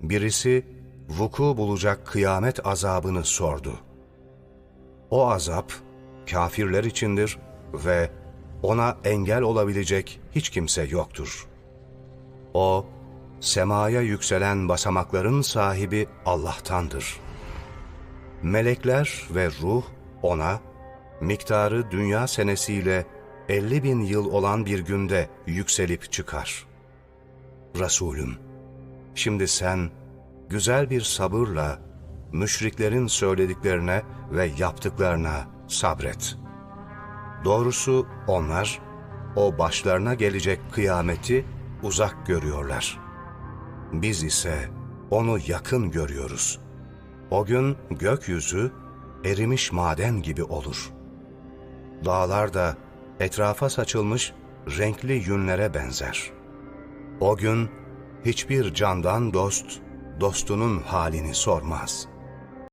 birisi vuku bulacak kıyamet azabını sordu. O azap kafirler içindir ve ona engel olabilecek hiç kimse yoktur. O, semaya yükselen basamakların sahibi Allah'tandır. Melekler ve ruh ona, miktarı dünya senesiyle 50 bin yıl olan bir günde yükselip çıkar. Resulüm, şimdi sen güzel bir sabırla müşriklerin söylediklerine ve yaptıklarına sabret. Doğrusu onlar o başlarına gelecek kıyameti uzak görüyorlar. Biz ise onu yakın görüyoruz. O gün gökyüzü erimiş maden gibi olur. Dağlar da etrafa saçılmış renkli yünlere benzer. O gün hiçbir candan dost, dostunun halini sormaz.''